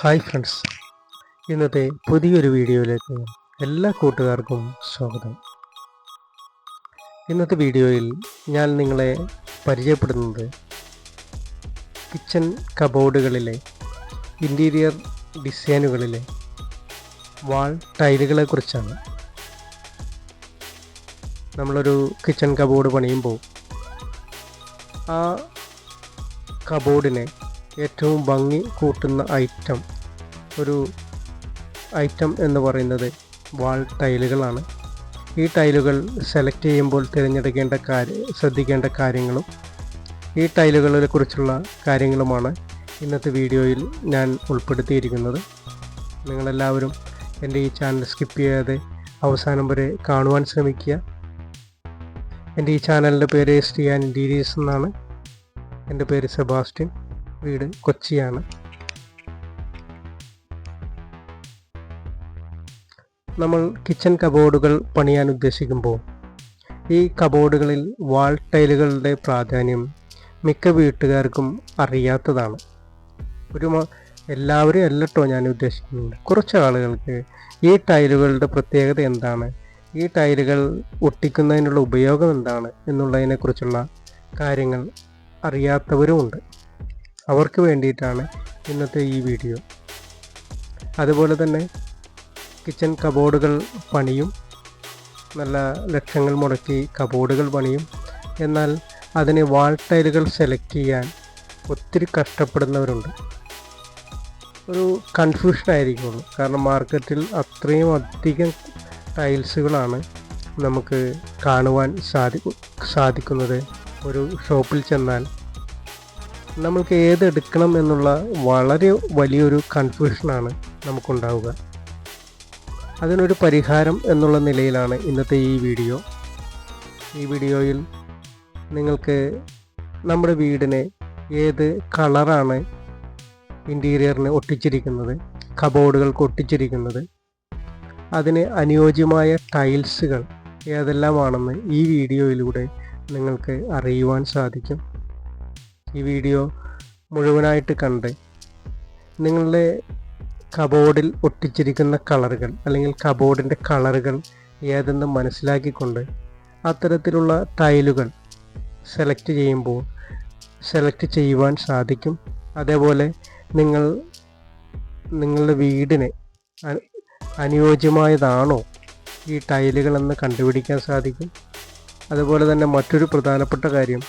Hi friends ഇന്നത്തെ പുതിയൊരു വീഡിയോയിലേക്ക് എല്ലാ കൂട്ടുകാർക്കും സ്വാഗതം. ഇന്നത്തെ വീഡിയോയിൽ ഞാൻ നിങ്ങളെ പരിചയപ്പെടുന്നത് കിച്ചൺ കബോർഡുകളിലെ ഇന്റീരിയർ ഡിസൈനുകളിലെ വാൾ ടൈലുകളെ കുറിച്ചാണ്. നമ്മളൊരു കിച്ചൺ കബോർഡ് പണിയുമ്പോൾ ആ കബോർഡിനെ ഏറ്റവും ഭംഗി കൂട്ടുന്ന ഐറ്റം ഒരു ഐറ്റം എന്ന് പറയുന്നത് വാൾ ടൈലുകളാണ്. ഈ ടൈലുകൾ സെലക്ട് ചെയ്യുമ്പോൾ തിരഞ്ഞെടുക്കേണ്ട കാര്യ ശ്രദ്ധിക്കേണ്ട കാര്യങ്ങളും ഈ ടൈലുകളെ കുറിച്ചുള്ള കാര്യങ്ങളുമാണ് ഇന്നത്തെ വീഡിയോയിൽ ഞാൻ ഉൾപ്പെടുത്തിയിരിക്കുന്നത്. നിങ്ങളെല്ലാവരും എന്റെ ഈ ചാനൽ സ്കിപ്പ് ചെയ്യാതെ അവസാനം വരെ കാണുവാൻ ശ്രമിക്കുക. എന്റെ ഈ ചാനലിന്റെ പേര് ആൻഡ് ഇന്റീരിയേഴ്സ് എന്നാണ്. എന്റെ പേര് സെബാസ്റ്റ്യൻ. വീട് കൊച്ചിയാണ്. നമ്മൾ കിച്ചൺ കബോർഡുകൾ പണിയാൻ ഉദ്ദേശിക്കുമ്പോൾ ഈ കബോർഡുകളിൽ വാൾ ടൈലുകളുടെ പ്രാധാന്യം മിക്ക വീട്ടുകാർക്കും അറിയാത്തതാണ്. ഒരു എല്ലാവരും അല്ലട്ടോ ഞാൻ ഉദ്ദേശിക്കുന്നുണ്ട് കുറച്ച് ആളുകൾക്ക് ഈ ടൈലുകളുടെ പ്രത്യേകത എന്താണ്? ഈ ടൈലുകൾ ഒട്ടിക്കുന്നതിനുള്ള ഉപയോഗം എന്താണ്? എന്നുള്ളതിനെക്കുറിച്ചുള്ള കാര്യങ്ങൾ അറിയാത്തവരുമുണ്ട്. അവർക്ക് വേണ്ടിയിട്ടാണ് ഇന്നത്തെ ഈ വീഡിയോ. അതുപോലെ തന്നെ കിച്ചൺ കബോർഡുകൾ പണിയും നല്ല ലക്ഷങ്ങൾ മുടക്കി കബോർഡുകൾ പണിയും. എന്നാൽ അതിന് വാൾ ടൈലുകൾ സെലക്ട് ചെയ്യാൻ ഒത്തിരി കഷ്ടപ്പെടുന്നവരുണ്ട്. ഒരു കൺഫ്യൂഷൻ ആയിരിക്കുള്ളൂ. കാരണം മാർക്കറ്റിൽ അത്രയും അധികം ടൈൽസുകളാണ് നമുക്ക് കാണുവാൻ സാധി സാധിക്കുന്നത്. ഒരു ഷോപ്പിൽ ചെന്നാൽ നമ്മൾക്ക് ഏത് എടുക്കണം എന്നുള്ള വളരെ വലിയൊരു കൺഫ്യൂഷനാണ് നമുക്കുണ്ടാവുക. അതിനൊരു പരിഹാരം എന്നുള്ള നിലയിലാണ് ഇന്നത്തെ ഈ വീഡിയോ. ഈ വീഡിയോയിൽ നിങ്ങൾക്ക് നമ്മുടെ വീടിന് ഏത് കളറാണ് ഇന്റീരിയറിന് ഒട്ടിച്ചിരിക്കുന്നത് കബോർഡുകൾക്ക് ഒട്ടിച്ചിരിക്കുന്നത് അതിന് അനുയോജ്യമായ ടൈൽസുകൾ ഏതെല്ലാമാണെന്ന് ഈ വീഡിയോയിലൂടെ നിങ്ങൾക്ക് അറിയുവാൻ സാധിക്കും. ഈ വീഡിയോ മുഴുവനായിട്ട് കണ്ട് നിങ്ങളുടെ കബോർഡിൽ ഒട്ടിച്ചിരിക്കുന്ന കളറുകൾ അല്ലെങ്കിൽ കബോർഡിന്റെ കളറുകൾ ഏതെന്ന് മനസ്സിലാക്കിക്കൊണ്ട് അത്തരത്തിലുള്ള ടൈലുകൾ സെലക്ട് ചെയ്യുമ്പോൾ സെലക്ട് ചെയ്യുവാൻ സാധിക്കും. അതേപോലെ നിങ്ങൾ നിങ്ങളുടെ വീടിന് അനുയോജ്യമായതാണോ ഈ ടൈലുകളെന്ന് കണ്ടുപിടിക്കാൻ സാധിക്കും. അതുപോലെ തന്നെ മറ്റൊരു പ്രധാനപ്പെട്ട കാര്യം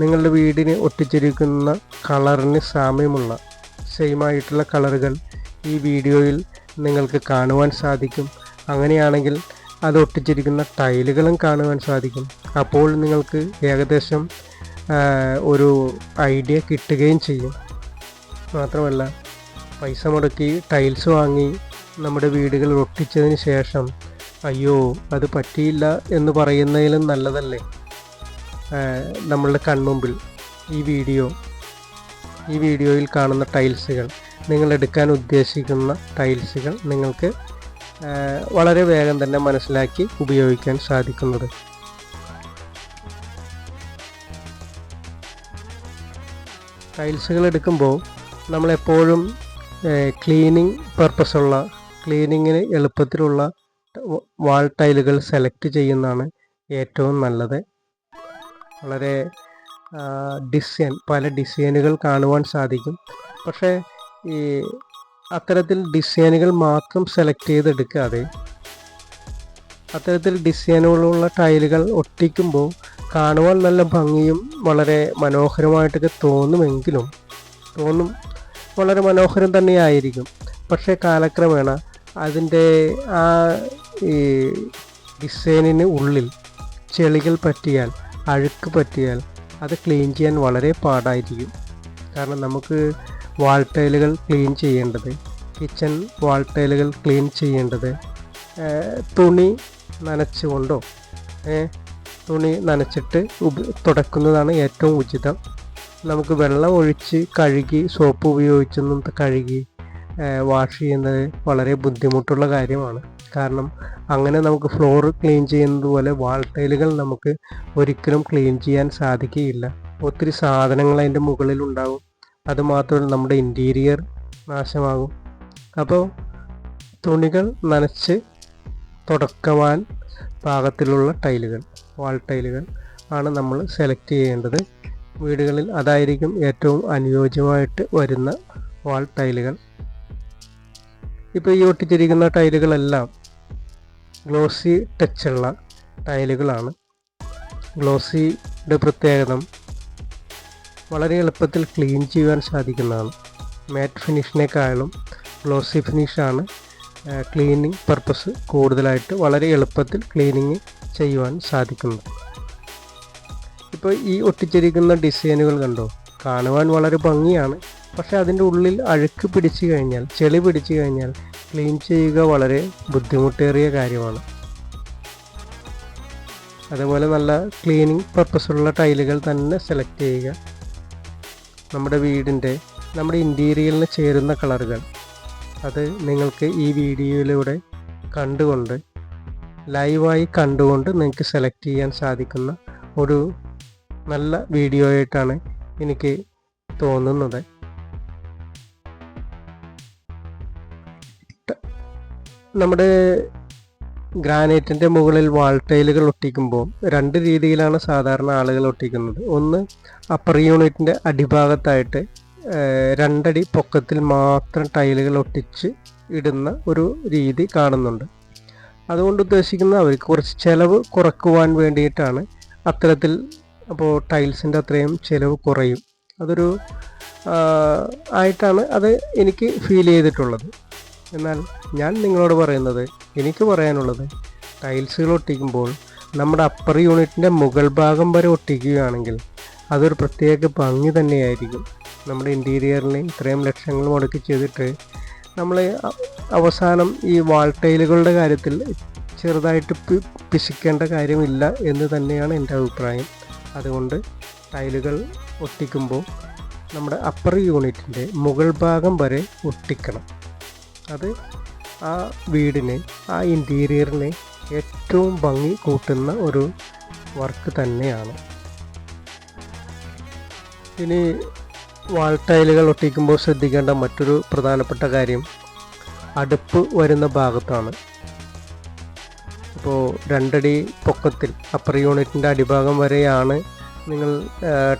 നിങ്ങളുടെ വീടിന് ഒട്ടിച്ചിരിക്കുന്ന കളറിന് സാമ്യമുള്ള സെയിം ആയിട്ടുള്ള കളറുകൾ ഈ വീഡിയോയിൽ നിങ്ങൾക്ക് കാണുവാൻ സാധിക്കും. അങ്ങനെയാണെങ്കിൽ അത് ഒട്ടിച്ചിരിക്കുന്ന ടൈലുകളും കാണുവാൻ സാധിക്കും. അപ്പോൾ നിങ്ങൾക്ക് ഏകദേശം ഒരു ഐഡിയ കിട്ടുകയും ചെയ്യും. മാത്രമല്ല പൈസ മുടക്കി ടൈൽസ് വാങ്ങി നമ്മുടെ വീടുകൾ ഒട്ടിച്ചതിന് ശേഷം അയ്യോ അത് പറ്റിയില്ല എന്ന് പറയുന്നതിലും നല്ലതല്ലേ? നമ്മളുടെ കൺമുമ്പിൽ ഈ വീഡിയോ ഈ വീഡിയോയിൽ കാണുന്ന ടൈൽസുകൾ നിങ്ങൾ എടുക്കാൻ ഉദ്ദേശിക്കുന്ന ടൈൽസുകൾ നിങ്ങൾക്ക് വളരെ വേഗം തന്നെ മനസ്സിലാക്കി ഉപയോഗിക്കാൻ സാധിക്കുന്നത്. ടൈൽസുകൾ എടുക്കുമ്പോൾ നമ്മളെപ്പോഴും ക്ലീനിങ് പർപ്പസുള്ള ക്ലീനിങ്ങിന് എളുപ്പത്തിലുള്ള വാൾ ടൈലുകൾ സെലക്ട് ചെയ്യുന്നതാണ് ഏറ്റവും നല്ലത്. വളരെ ഡിസൈൻ പല ഡിസൈനുകൾ കാണുവാൻ സാധിക്കും. പക്ഷേ ഈ അത്തരത്തിൽ ഡിസൈനുകൾ മാത്രം സെലക്ട് ചെയ്തെടുക്കാതെ അത്തരത്തിൽ ഡിസൈനുകളുള്ള ടൈലുകൾ ഒട്ടിക്കുമ്പോൾ കാണുവാൻ നല്ല ഭംഗിയും വളരെ മനോഹരമായിട്ടൊക്കെ തോന്നുമെങ്കിലും തോന്നും വളരെ മനോഹരം തന്നെയായിരിക്കും. പക്ഷേ കാലക്രമേണ അതിന്റെ ആ ഈ ഡിസൈനിന് ഉള്ളിൽ ചെളികൾ പറ്റിയാൽ അഴുക്ക് പറ്റിയാൽ അത് ക്ലീൻ ചെയ്യാൻ വളരെ പാടായിരിക്കും. കാരണം നമുക്ക് വാൾ ടൈലുകൾ ക്ലീൻ ചെയ്യേണ്ടത് കിച്ചൺ വാൾ ടൈലുകൾ ക്ലീൻ ചെയ്യേണ്ടത് തുണി നനച്ചുകൊണ്ടോ തുണി നനച്ചിട്ട് തുടക്കുന്നതാണ് ഏറ്റവും ഉചിതം. നമുക്ക് വെള്ളം ഒഴിച്ച് കഴുകി സോപ്പ് ഉപയോഗിച്ചൊന്നും കഴുകി വാഷ് ചെയ്യുന്നത് വളരെ ബുദ്ധിമുട്ടുള്ള കാര്യമാണ്. കാരണം അങ്ങനെ നമുക്ക് ഫ്ലോർ ക്ലീൻ ചെയ്യുന്നത് പോലെ വാൾ ടൈലുകൾ നമുക്ക് ഒരിക്കലും ക്ലീൻ ചെയ്യാൻ സാധിക്കുകയില്ല. ഒത്തിരി സാധനങ്ങൾ അതിന്റെ മുകളിൽ ഉണ്ടാകും അതുമാത്രമല്ല നമ്മുടെ ഇന്റീരിയർ നാശമാകും. അപ്പോൾ തുണികൾ നനച്ച് തുടക്കുവാൻ പാകത്തിലുള്ള ടൈലുകൾ വാൾ ടൈലുകൾ ആണ് നമ്മൾ സെലക്ട് ചെയ്യേണ്ടത്. വീടുകളിൽ അതായിരിക്കും ഏറ്റവും അനുയോജ്യമായിട്ട് വരുന്ന വാൾ ടൈലുകൾ ഇപ്പോൾ ഈ ഒട്ടിച്ചിരിക്കുന്ന ടൈലുകളെല്ലാം ഗ്ലോസി ടച്ചുള്ള ടൈലുകളാണ്. ഗ്ലോസിയുടെ പ്രത്യേകത വളരെ എളുപ്പത്തിൽ ക്ലീൻ ചെയ്യുവാൻ സാധിക്കുന്നതാണ്. മാറ്റ് ഫിനിഷിനേക്കാളും ഗ്ലോസി ഫിനിഷാണ് ക്ലീനിങ് പർപ്പസ് കൂടുതലായിട്ട് വളരെ എളുപ്പത്തിൽ ക്ലീനിങ് ചെയ്യുവാൻ സാധിക്കുന്നത്. ഇപ്പോൾ ഈ ഒട്ടിച്ചിരിക്കുന്ന ഡിസൈനുകൾ കണ്ടോ? കാണുവാൻ വളരെ ഭംഗിയാണ്. പക്ഷേ അതിന്റെ ഉള്ളിൽ അഴുക്ക് പിടിച്ചു കഴിഞ്ഞാൽ ചെളി പിടിച്ചു കഴിഞ്ഞാൽ ക്ലീൻ ചെയ്യുക വളരെ ബുദ്ധിമുട്ടേറിയ കാര്യമാണ്. അതേപോലെ നല്ല ക്ലീനിങ് പർപ്പസുള്ള ടൈലുകൾ തന്നെ സെലക്ട് ചെയ്യുക. നമ്മുടെ വീടിന്റെ നമ്മുടെ ഇന്റീരിയലിന് ചേരുന്ന കളറുകൾ. അത് നിങ്ങൾക്ക് ഈ വീഡിയോയിലൂടെ കണ്ടുകൊണ്ട് ലൈവായി കണ്ടുകൊണ്ട് നിങ്ങൾക്ക് സെലക്ട് ചെയ്യാൻ സാധിക്കുന്ന ഒരു നല്ല വീഡിയോ ആയിട്ടാണ് എനിക്ക് തോന്നുന്നത്. നമ്മുടെ ഗ്രാനൈറ്റിന്റെ മുകളിൽ വാൾ ടൈലുകൾ ഒട്ടിക്കുമ്പോൾ രണ്ട് രീതിയിലാണ് സാധാരണ ആളുകൾ ഒട്ടിക്കുന്നത്. ഒന്ന് അപ്പർ യൂണിറ്റിന്റെ അടിഭാഗത്തായിട്ട് രണ്ടടി പൊക്കത്തിൽ മാത്രം ടൈലുകൾ ഒട്ടിച്ച് ഇടുന്ന ഒരു രീതി കാണുന്നുണ്ട്. അതുകൊണ്ട് ഉദ്ദേശിക്കുന്നത് അവർക്ക് കുറച്ച് ചിലവ് കുറക്കുവാൻ വേണ്ടിയിട്ടാണ്. അത്തരത്തിൽ അപ്പോൾ ടൈൽസിന്റെ അത്രയും ചിലവ് കുറയും. അതൊരു ആയിട്ടാണ് അത് എനിക്ക് ഫീൽ ചെയ്തിട്ടുള്ളത്. എന്നാൽ ഞാൻ നിങ്ങളോട് പറയുന്നത് എനിക്ക് പറയാനുള്ളത് ടൈൽസുകൾ ഒട്ടിക്കുമ്പോൾ നമ്മുടെ അപ്പർ യൂണിറ്റിന്റെ മുകൾ ഭാഗം വരെ ഒട്ടിക്കുകയാണെങ്കിൽ അതൊരു പ്രത്യേക ഭംഗി തന്നെയായിരിക്കും. നമ്മുടെ ഇന്റീരിയറിന് ഇത്രയും ലക്ഷങ്ങൾ മുടക്കി ചെയ്തിട്ട് നമ്മൾ അവസാനം ഈ വാൾ ടൈലുകളുടെ കാര്യത്തിൽ ചെറുതായിട്ട് പിശിക്കേണ്ട കാര്യമില്ല എന്ന് തന്നെയാണ് എന്റെ അഭിപ്രായം. അതുകൊണ്ട് ടൈലുകൾ ഒട്ടിക്കുമ്പോൾ നമ്മുടെ അപ്പർ യൂണിറ്റിന്റെ മുകൾ ഭാഗം വരെ ഒട്ടിക്കണം. അത് ആ വീടിനെ ആ ഇന്റീരിയറിന് ഏറ്റവും ഭംഗി കൂട്ടുന്ന ഒരു വർക്ക് തന്നെയാണ്. ഇനി വാൾ ടൈലുകൾ ഒട്ടിക്കുമ്പോൾ ശ്രദ്ധിക്കേണ്ട മറ്റൊരു പ്രധാനപ്പെട്ട കാര്യം അടുപ്പ് വരുന്ന ഭാഗത്താണ്. ഇപ്പോൾ രണ്ടടി പൊക്കത്തിൽ അപ്പർ യൂണിറ്റിന്റെ അടിഭാഗം വരെയാണ് നിങ്ങൾ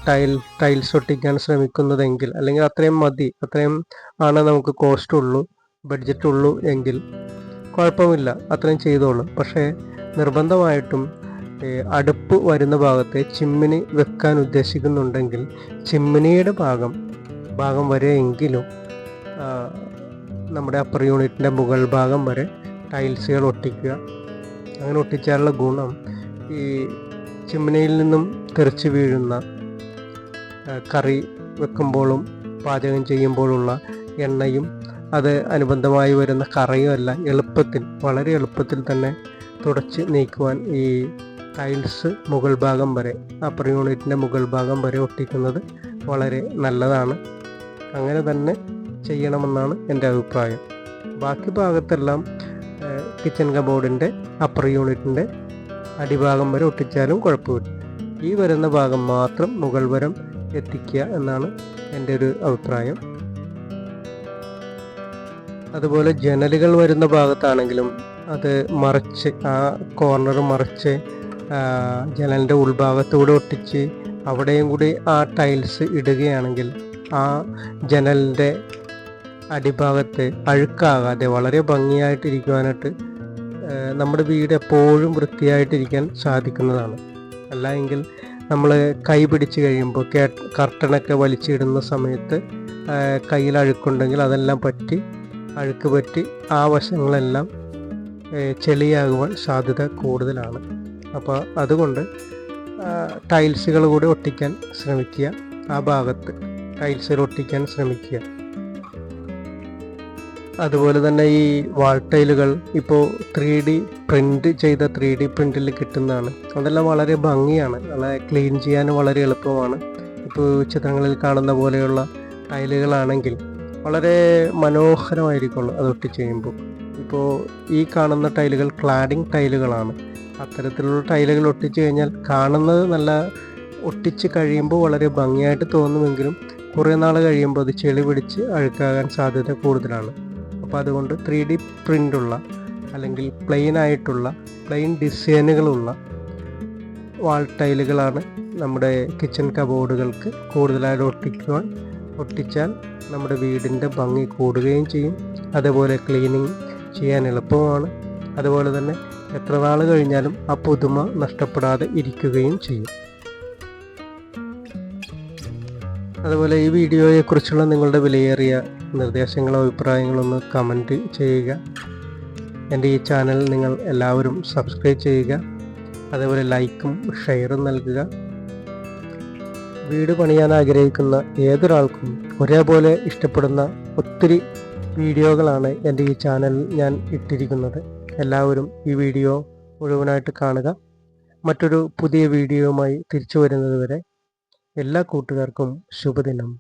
ടൈൽ ടൈൽസ് ഒട്ടിക്കാൻ ശ്രമിക്കുന്നതെങ്കിൽ അല്ലെങ്കിൽ അത്രയും മതി അത്രയും ആണ് നമുക്ക് കോസ്റ്റ് ഉള്ളൂ. ബഡ്ജറ്റ് ഉള്ളൂ എങ്കിൽ കുഴപ്പമില്ല അത്രയും ചെയ്തോളൂ. പക്ഷേ നിർബന്ധമായിട്ടും അടുപ്പ് വരുന്ന ഭാഗത്തെ ചിമ്മിനി വെക്കാൻ ഉദ്ദേശിക്കുന്നുണ്ടെങ്കിൽ ചിമ്മിനിയുടെ ഭാഗം ഭാഗം വരെ എങ്കിലും നമ്മുടെ അപ്പർ യൂണിറ്റിന്റെ മുകൾ ഭാഗം വരെ ടൈൽസുകൾ ഒട്ടിക്കുക. അങ്ങനെ ഒട്ടിച്ചാലുള്ള ഗുണം ഈ ചിമ്മിനിയിൽ നിന്നും തെറിച്ച് വീഴുന്ന കറി വെക്കുമ്പോഴും പാചകം ചെയ്യുമ്പോഴുള്ള എണ്ണയും അത് അനുബന്ധമായി വരുന്ന കറയുമല്ല എളുപ്പത്തിൽ വളരെ എളുപ്പത്തിൽ തന്നെ തുടച്ച് നീക്കുവാൻ ഈ ടൈൽസ് മുകൾ ഭാഗം വരെ അപ്പർ യൂണിറ്റിന്റെ മുകൾ ഭാഗം വരെ ഒട്ടിക്കുന്നത് വളരെ നല്ലതാണ്. അങ്ങനെ തന്നെ ചെയ്യണമെന്നാണ് എന്റെ അഭിപ്രായം. ബാക്കി ഭാഗത്തെല്ലാം കിച്ചൺ കബോർഡിന്റെ അപ്പർ യൂണിറ്റിന്റെ അടിഭാഗം വരെ ഒട്ടിച്ചാലും കുഴപ്പമില്ല. ഈ വരുന്ന ഭാഗം മാത്രം മുകൾ വരം എത്തിക്കുക എന്നാണ് എന്റെ ഒരു അഭിപ്രായം. അതുപോലെ ജനലുകൾ വരുന്ന ഭാഗത്താണെങ്കിലും അത് മറച്ച് ആ കോർണർ മറച്ച് ജനലിന്റെ ഉൾഭാഗത്തൂടെ ഒട്ടിച്ച് അവിടെയും കൂടി ആ ടൈൽസ് ഇടുകയാണെങ്കിൽ ആ ജനലിന്റെ അടിഭാഗത്ത് അഴുക്കാകാതെ വളരെ ഭംഗിയായിട്ടിരിക്കുവാനായിട്ട് നമ്മുടെ വീട് എപ്പോഴും വൃത്തിയായിട്ടിരിക്കാൻ സാധിക്കുന്നതാണ്. അല്ല എങ്കിൽ നമ്മൾ കൈ പിടിച്ച് കഴിയുമ്പോൾ കർട്ടനൊക്കെ വലിച്ചിടുന്ന സമയത്ത് കയ്യിൽ അഴുക്കുണ്ടെങ്കിൽ അതെല്ലാം പറ്റി അഴുക്ക് പറ്റി ആ വശങ്ങളെല്ലാം ചെളിയാകുവാൻ സാധ്യത കൂടുതലാണ്. അപ്പോൾ അതുകൊണ്ട് ടൈൽസുകൾ കൂടി ഒട്ടിക്കാൻ ശ്രമിക്കുക ആ ഭാഗത്ത് ടൈൽസുകൾ ഒട്ടിക്കാൻ ശ്രമിക്കുക. അതുപോലെ തന്നെ ഈ വാൾ ടൈലുകൾ ഇപ്പോൾ ത്രീ ഡി പ്രിന്റ് ചെയ്ത ത്രീ ഡി പ്രിന്റിൽ കിട്ടുന്നതാണ്. അതെല്ലാം വളരെ ഭംഗിയാണ്. വളരെ ക്ലീൻ ചെയ്യാൻ വളരെ എളുപ്പമാണ്. ഇപ്പോൾ ചിത്രങ്ങളിൽ കാണുന്ന പോലെയുള്ള ടൈലുകളാണെങ്കിൽ വളരെ മനോഹരമായിരിക്കുള്ളൂ അത് ഒട്ടി ചെയ്യുമ്പോൾ. ഇപ്പോൾ ഈ കാണുന്ന ടൈലുകൾ ക്ലാഡിംഗ് ടൈലുകളാണ്. അത്തരത്തിലുള്ള ടൈലുകൾ ഒട്ടിച്ച് കഴിഞ്ഞാൽ കാണുന്നത് നല്ല ഒട്ടിച്ച് കഴിയുമ്പോൾ വളരെ ഭംഗിയായിട്ട് തോന്നുമെങ്കിലും കുറേ നാൾ കഴിയുമ്പോൾ അത് ചെളി പിടിച്ച് അഴുക്കാകാൻ സാധ്യത കൂടുതലാണ്. അപ്പോൾ അതുകൊണ്ട് ത്രീ ഡി പ്രിന്റുള്ള അല്ലെങ്കിൽ പ്ലെയിൻ ആയിട്ടുള്ള പ്ലെയിൻ ഡിസൈനുകളുള്ള വാൾ ടൈലുകളാണ് നമ്മുടെ കിച്ചൺ കബോർഡുകൾക്ക് കൂടുതലായിട്ട് ഒട്ടിക്കുവാൻ ഒട്ടിച്ചാൽ നമ്മുടെ വീടിന്റെ ഭംഗി കൂടുകയും ചെയ്യും. അതേപോലെ ക്ലീനിങ് ചെയ്യാൻ എളുപ്പമാണ്. അതുപോലെ തന്നെ എത്ര നാൾ കഴിഞ്ഞാലും ആ പുതുമ നഷ്ടപ്പെടാതെ ഇരിക്കുകയും ചെയ്യും. അതുപോലെ ഈ വീഡിയോയെക്കുറിച്ചുള്ള നിങ്ങളുടെ വിലയേറിയ നിർദ്ദേശങ്ങളോ അഭിപ്രായങ്ങളോ ഒന്ന് കമന്റ് ചെയ്യുക. എന്റെ ഈ ചാനൽ നിങ്ങൾ എല്ലാവരും സബ്സ്ക്രൈബ് ചെയ്യുക. അതേപോലെ ലൈക്കും ഷെയറും നൽകുക. വീട് പണിയാൻ ആഗ്രഹിക്കുന്ന ഏതൊരാൾക്കും ഒരേപോലെ ഇഷ്ടപ്പെടുന്ന ഒത്തിരി വീഡിയോകളാണ് എന്റെ ഈ ചാനലിൽ ഞാൻ ഇട്ടിരിക്കുന്നത്. എല്ലാവരും ഈ വീഡിയോ മുഴുവനായിട്ട് കാണുക. മറ്റൊരു പുതിയ വീഡിയോയുമായി തിരിച്ചു വരുന്നതുവരെ എല്ലാ കൂട്ടുകാർക്കും ശുഭദിനം.